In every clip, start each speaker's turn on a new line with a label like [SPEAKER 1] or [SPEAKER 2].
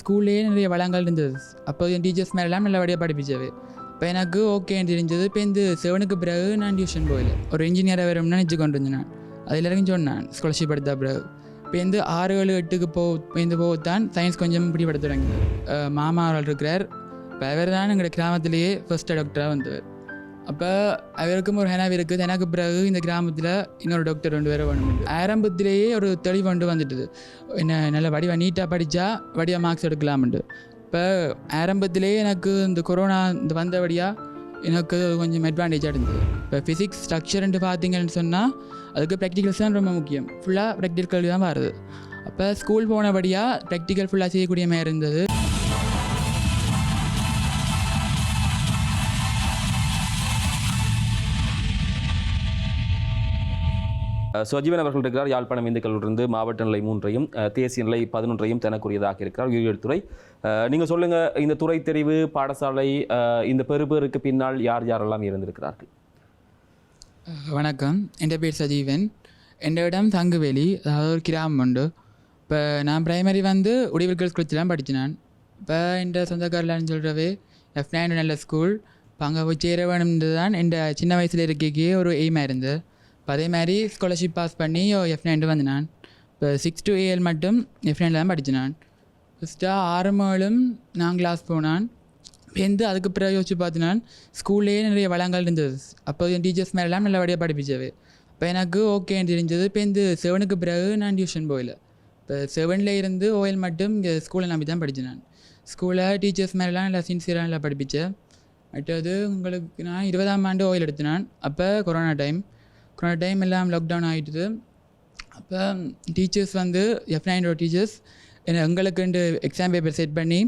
[SPEAKER 1] ஸ்கூல்லேயே நிறைய வளங்கள் இருந்தது. அப்போ என் டீச்சர்ஸ் மேலாம் நல்லபடியாக படிப்பிச்சது. இப்போ எனக்கு ஓகே தெரிஞ்சது. இப்போ இந்த செவனுக்கு பிறகு நான் டியூஷன் போயில ஒரு இன்ஜினியராக வரும்னு நினச்சி கொண்டு வந்தேன் நான் அதில் இறங்கி சொன்னேன் ஸ்காலர்ஷிப் எடுத்த பிறகு. இப்போ இந்த ஆறு ஏழு எட்டுக்கு போ இந்த போகத்தான் சயின்ஸ் கொஞ்சம் பிடிபட தொடங்கினது மாமா அவர்கள் இருக்கிறார். இப்போ அவர் தான் எங்களோட கிராமத்திலேயே ஃபஸ்ட்டு டாக்டராக வந்தவர். அப்போ அவருக்கும் ஒரு ஹெனாவி இருக்குது. எனக்கு பிறகு இந்த கிராமத்தில் இன்னொரு டாக்டர் ரெண்டு பேரும் வேணும் ஆரம்பத்திலேயே ஒரு தெளிவு கொண்டு வந்துட்டுது. என்ன நல்ல வடிவாக நீட்டாக படித்தா வடிவாக மார்க்ஸ் எடுக்கலாம்ண்டு இப்போ ஆரம்பத்திலேயே எனக்கு இந்த கொரோனா இந்த வந்தபடியாக எனக்கு கொஞ்சம் அட்வான்டேஜாக இருந்தது. இப்போ ஃபிசிக்ஸ் ஸ்ட்ரக்சர்ன்ட்டு பார்த்தீங்கன்னு சொன்னால் அதுக்கு ப்ராக்டிகல்ஸ் தான் ரொம்ப முக்கியம். ஃபுல்லாக ப்ராக்டிக்கல் தான் வருது. அப்போ ஸ்கூல் போனபடியாக ப்ராக்டிக்கல் ஃபுல்லாக செய்யக்கூடிய மாதிரி இருந்தது.
[SPEAKER 2] சஜீவன் அவர்கள் இருக்கிறார் யாழ்ப்பாணம் இந்துக்களிலிருந்து மாவட்ட நிலை மூன்றையும் தேசிய நிலை பதினொன்றையும் தனக்குரியதாக இருக்கிறார் உயிரியல் துறை. அஹ் சொல்லுங்க இந்த துறை தெரிவு பாடசாலை இந்த பெறுபேருக்கு பின்னால் யார் யாரெல்லாம் இருந்திருக்கிறார்கள்?
[SPEAKER 1] வணக்கம் என் பேர் சஜீவன். என் இடம் தங்குவேலி அதாவது ஒரு கிராமம் உண்டு. இப்போ நான் பிரைமரி வந்து உடிவில் கேர்ள்ஸ் காலேஜ் தான் படித்தேன் நான். இப்போ என் சொந்தக்காரலான்னு சொல்கிறவே எஃப் நைன் நல்ல ஸ்கூல் இப்போ அங்கே போய் சேர வேணும்ன்றது தான் என் சின்ன வயசில் இருக்கே ஒரு எய்மாக இருந்தது. இப்போ அதே மாதிரி ஸ்காலர்ஷிப் பாஸ் பண்ணி எஃப் நைன் வந்து நான் இப்போ சிக்ஸ் டு ஏஎல் மட்டும் எஃப் நைனில் தான் படித்தேன் நான் ஃபஸ்ட்டாக ஆறு மாலும் நான் கிளாஸ் போனான் பேருந்து அதுக்கு பிறகு யோசிச்சு பார்த்து நான் ஸ்கூல்லேயே நிறைய வளங்கள் இருந்தது அப்போ என் டீச்சர்ஸ் மேலாம் நல்லபடியாக படிப்பிச்சது இப்போ எனக்கு ஓகேன்னு தெரிஞ்சது பேருந்து செவனுக்கு பிறகு நான் டியூஷன் போயில இப்போ செவனில் இருந்து ஓஎல் மட்டும் இங்கே ஸ்கூலை நம்பி தான் படித்தேன் நான் ஸ்கூலில் டீச்சர்ஸ் மேலாம் நல்லா சின்சியராக நல்லா படிப்பிச்சேன் அடுத்தது உங்களுக்கு நான் இருபதாம் ஆண்டு ஓயில் எடுத்தேன் நான் அப்போ கொரோனா டைம் கொரோனா டைம் எல்லாம் லாக்டவுன் ஆகிட்டுது அப்போ டீச்சர்ஸ் வந்து எஃப் நைனோட டீச்சர்ஸ் என்ன எங்களுக்குண்டு எக்ஸாம் பேப்பர் செட் பண்ணி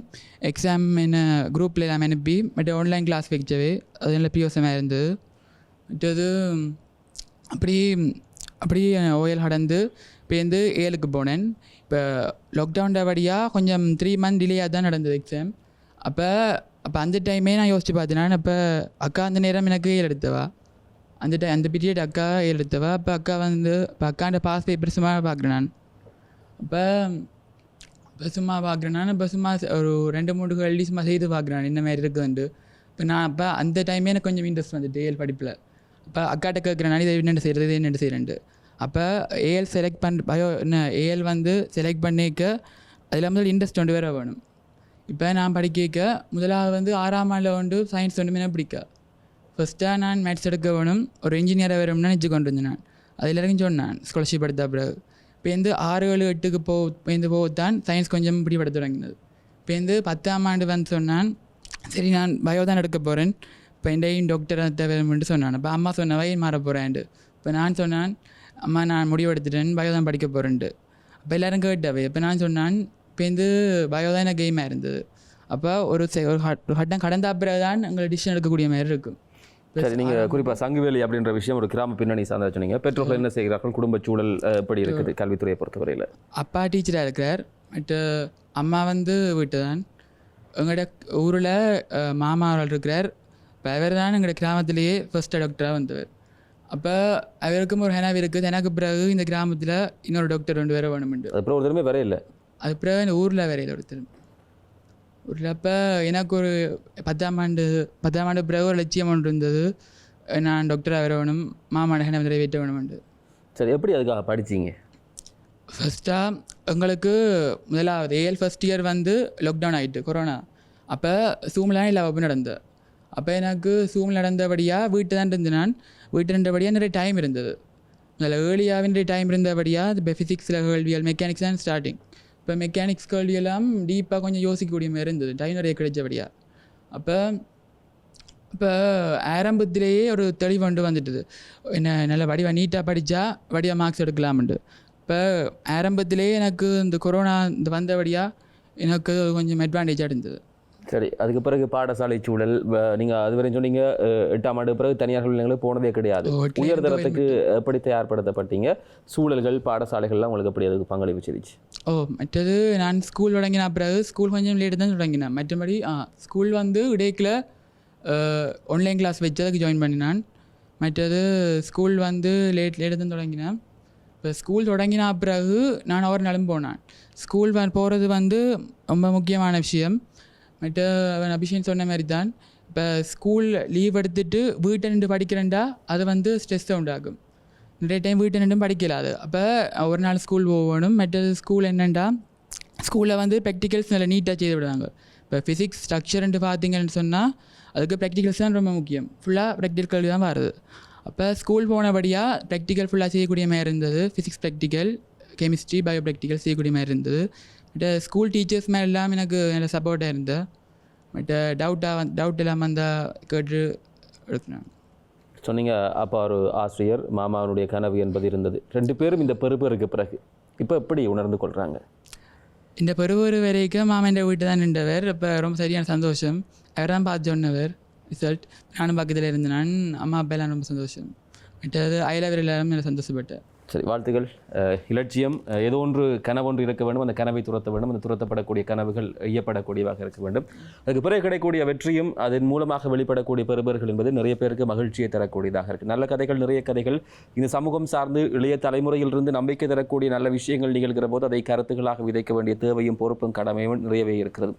[SPEAKER 1] எக்ஸாம் என்ன குரூப்பில் எல்லாம் அனுப்பி மற்ற ஆன்லைன் கிளாஸ் வைக்கவே. அது நல்ல பியோசமாக இருந்தது. மற்றது அப்படி அப்படியே ஓயல் கடந்து பேருந்து ஏழுக்கு போனேன். இப்போ லாக்டவுன் வழியாக கொஞ்சம் த்ரீ மந்த் டிலேயாக தான் நடந்தது எக்ஸாம் அப்போ அப்போ அந்த டைமே நான் யோசித்து பார்த்தேன். அப்போ அக்கா அந்த நேரம் எனக்கு ஏழு எடுத்தவா? அந்த அந்த பீரியட் அக்கா ஏழு எடுத்தவா அப்போ அக்கா வந்து இப்போ அக்காண்ட பாஸ் பேப்பர் சும்மா பார்க்குறேன் நான் அப்போ இப்போ சும்மா பார்க்குறேன் நான் இப்போ சும்மா ஒரு ரெண்டு மூணு கல்வி சும்மா செய்து பார்க்குறேன் இந்த மாதிரி இருக்குன்ட்டு இப்போ நான் அப்போ அந்த டைமே எனக்கு கொஞ்சம் இன்ட்ரெஸ்ட் வந்துட்டு ஏஎல் படிப்பில் அப்போ அக்காட்ட கேட்குறேன் நான் இதை என்ன செய்கிறது என்னென்ன செய்கிறேன்ட்டு அப்போ ஏஎல் செலக்ட் பண்ண பயோ என்ன ஏஎல் வந்து செலக்ட் பண்ணிக்க அதில் முதல் இன்ட்ரெஸ்ட் கொண்டு வேற வேணும் இப்போ நான் படிக்க முதலாவது வந்து ஆறாம் ஆண்டில் வந்து சயின்ஸ் ஒன்றுமே பிடிக்க ஃபஸ்ட்டாக நான் மேத்ஸ் எடுக்க வேணும். ஒரு இன்ஜினியராக வேணும்னு நினச்சி கொண்டு வந்தேன் நான். எல்லாருக்கும் இறங்கி சொன்னேன். ஸ்காலர்ஷிப் எடுத்த பிறகு. இப்போந்து ஆறு ஏழு எட்டுக்கு போ இந்த போகத்தான் சயின்ஸ் கொஞ்சம் பிடிபட தொடங்கினது. இப்போ பத்தாம் ஆண்டு வந்து சொன்னான் சரி நான் பயோ தான் எடுக்க போகிறேன் இப்போ என்டையும் டாக்டர் தேவைன்னு சொன்னான். அப்போ அம்மா சொன்னவை மாற போகிறேன்ட்டு இப்போ நான் சொன்னான் அம்மா நான் முடிவு எடுத்துட்டேன். பயோ தான் படிக்க போகிறேன்ட்டு அப்போ எல்லோரும் கேட்டவை. இப்போ நான் சொன்னான் இப்போ பயோ தான் எனக்கு கேமாக இருந்தது. அப்போ ஒரு ஒரு ஹட் ஒரு ஹட்டம் கடந்த அப்புறம் தான் எங்களை டிசிஷன் எடுக்கக்கூடிய மாதிரி இருக்கும்.
[SPEAKER 2] சரி நீங்க குறிப்பா சங்குவேலி அப்படின்ற விஷயம் ஒரு கிராம பின்னணி சார்ந்த சொன்னீங்க பெற்றோர்கள் என்ன செய்கிறார்கள்? குடும்ப சூழல் எப்படி இருக்குது? கல்வித்துறையை பொறுத்தவரையில.
[SPEAKER 1] அப்பா டீச்சராக இருக்கிறார். பட்டு அம்மா வந்து வீட்டு தான் எங்களோட ஊரில் மாமா அவர்கள் இருக்கிறார். இப்போ அவர் தான் எங்களோட கிராமத்திலேயே ஃபர்ஸ்ட் டாக்டராக வந்தவர். அப்போ அவருக்கும் ஒரு ஹெனாவி இருக்குது. எனக்கு பிறகு இந்த கிராமத்தில் இன்னொரு டாக்டர் ரெண்டு பேரும் வேணுமெண்டு.
[SPEAKER 2] அதுக்கப்புறம் ஒரு தடவை வர இல்லை.
[SPEAKER 1] அது பிறகு இந்த ஊரில் வேறையில் ஒருத்தர் ஊரில் அப்போ எனக்கு ஒரு பத்தாம் ஆண்டு பத்தாம் ஆண்டு பிறகு ஒரு லட்சியம் ஒன்று இருந்தது நான் டாக்டராக வேற வேணும் மாமா ஹெனாவி நிறைவேற்ற வேணுமெண்டு
[SPEAKER 2] சரி எப்படி அதுக்காக படிச்சீங்க
[SPEAKER 1] ஃபஸ்ட்டாக எங்களுக்கு முதலாவது ஏஎல் ஃபஸ்ட் இயர் வந்து லாக்டவுன் ஆகிட்டு கொரோனா அப்போ சூம்லாம் இல்லை ஓப்பன் நடந்தது அப்போ எனக்கு சூம் நடந்தபடியாக வீட்டு தான் இருந்தேன் நான் வீட்டு இருந்தபடியாக நிறைய டைம் இருந்தது அதில் ஏர்லியாகவே நிறைய டைம் இருந்தபடியாக இப்போ ஃபிசிக்ஸில் கேள்வியல் மெக்கானிக்ஸ் தான் ஸ்டார்டிங் இப்போ மெக்கானிக்ஸ் கேள்வியெல்லாம் டீப்பாக கொஞ்சம் யோசிக்கக்கூடிய மாதிரி இருந்தது. டைனரே நிறைய கிடைச்சபடியாக அப்போ இப்போ ஆரம்பத்திலேயே ஒரு தெளிவு வந்துட்டுது. என்ன நல்ல வடிவா நீட்டாக படித்தா வடிவா மார்க்ஸ் எடுக்கலாம்ண்டு இப்போ ஆரம்பத்திலேயே எனக்கு இந்த கொரோனா இந்த வந்தபடியாக எனக்கு கொஞ்சம் அட்வான்டேஜாக இருந்தது.
[SPEAKER 2] சரி அதுக்கு பிறகு பாடசாலை சூழல் வ- நீங்க அதுவரை சொன்னீங்க எட்டாம் ஆண்டு பிறகு தனியார் நிலையங்களுக்கு போனதே கிடையாது. உயர்தரத்துக்கு எப்படி தயார்படுத்தப்பட்டீங்க சூழல்கள் பாடசாலைகள்லாம் உங்களுக்கு எப்படி அதுக்கு பங்களிப்பு செஞ்சுச்சு
[SPEAKER 1] ஓ மற்றது நான் ஸ்கூல் தொடங்கின பிறகு ஸ்கூல் கொஞ்சம் லேட்டு தான் தொடங்கினேன். மற்றபடி ஆ ஸ்கூல் வந்து இடைக்கில் ஆன்லைன் கிளாஸ் வச்சு அதுக்கு ஜாயின் பண்ணினான். மற்றது ஸ்கூல் வந்து லேட் லேட்டு தான் தொடங்கினேன். இப்போ ஸ்கூல் தொடங்கின பிறகு நான் ஒரு நாளும் போனேன். ஸ்கூல் போகிறது வந்து ரொம்ப முக்கியமான விஷயம். மற்ற அவன் அபிஷேன் சொன்ன மாதிரி தான். இப்போ ஸ்கூல் லீவ் எடுத்துட்டு வீட்டை நின்று படிக்கிறேன்டா அது வந்து ஸ்ட்ரெஸ்ஸை உண்டாகும் நிறைய டைம் வீட்டை நின்றும் படிக்கலாது அப்போ ஒரு நாள் ஸ்கூல் போகணும் மற்ற ஸ்கூல் என்னென்னா ஸ்கூலில் வந்து ப்ராக்டிக்கல்ஸ் நல்லா நீட்டாக செய்து விடுவாங்க இப்போ ஃபிசிக்ஸ் ஸ்ட்ரக்சர்ன்ட்டு பார்த்தீங்கன்னு சொன்னால் அதுக்கு ப்ராக்டிகல்ஸ் தான் ரொம்ப முக்கியம் ஃபுல்லாக ப்ராக்டிக்கல் தான் வருது அப்போ ஸ்கூல் போனபடியாக ப்ராக்டிக்கல் ஃபுல்லாக செய்யக்கூடிய மாதிரி இருந்தது physics practical chemistry bio practical செய்யக்கூடிய மாதிரி இருந்தது பட் ஸ்கூல் டீச்சர்ஸ் மேலே எல்லாம் எனக்கு நல்ல சப்போர்ட்டாக இருந்தது பட் டவுட்டாக வந்து டவுட் இல்லாமல் இருந்தால் கேட்டு எடுத்துனேன்
[SPEAKER 2] சொன்னீங்க அப்பா ஒரு ஆசிரியர் மாமாவனுடைய கனவு என்பது இருந்தது. ரெண்டு பேரும் இந்த பெறுபேருக்கு பிறகு இப்போ எப்படி உணர்ந்து கொள்கிறாங்க
[SPEAKER 1] இந்த பருவரு வரைக்கும் மாமன் வீட்டு தான் நின்றவர். இப்போ ரொம்ப சரியான சந்தோஷம். அவர் தான் பார்த்து சொன்னவர். ரிசல்ட் நானும் பக்கத்தில் இருந்தேன். அம்மா அப்பா எல்லாம் ரொம்ப சந்தோஷம். மற்றது அயலவர் எல்லாரும் எனக்கு சந்தோஷப்பட்டேன்
[SPEAKER 2] சரி வாழ்த்துகள் இலட்சியம் ஏதோ ஒன்று கனவொன்று இருக்க வேண்டும். அந்த கனவை துரத்த வேண்டும். அந்த துரத்தப்படக்கூடிய கனவுகள் ஐயப்படக்கூடியவாக இருக்க வேண்டும். அதுக்கு பிறகு கிடைக்கக்கூடிய வெற்றியும் அதன் மூலமாக வெளிப்படக்கூடிய பெறுபர்கள் என்பது நிறைய பேருக்கு மகிழ்ச்சியை தரக்கூடியதாக இருக்குது நல்ல கதைகள் நிறைய கதைகள். இந்த சமூகம் சார்ந்து இளைய தலைமுறையிலிருந்து நம்பிக்கை தரக்கூடிய நல்ல விஷயங்கள் நிகழ்கிற போது அதை கருத்துக்களாக விதைக்க வேண்டிய தேவையும் பொறுப்பும் கடமையும் நிறையவே இருக்கிறது.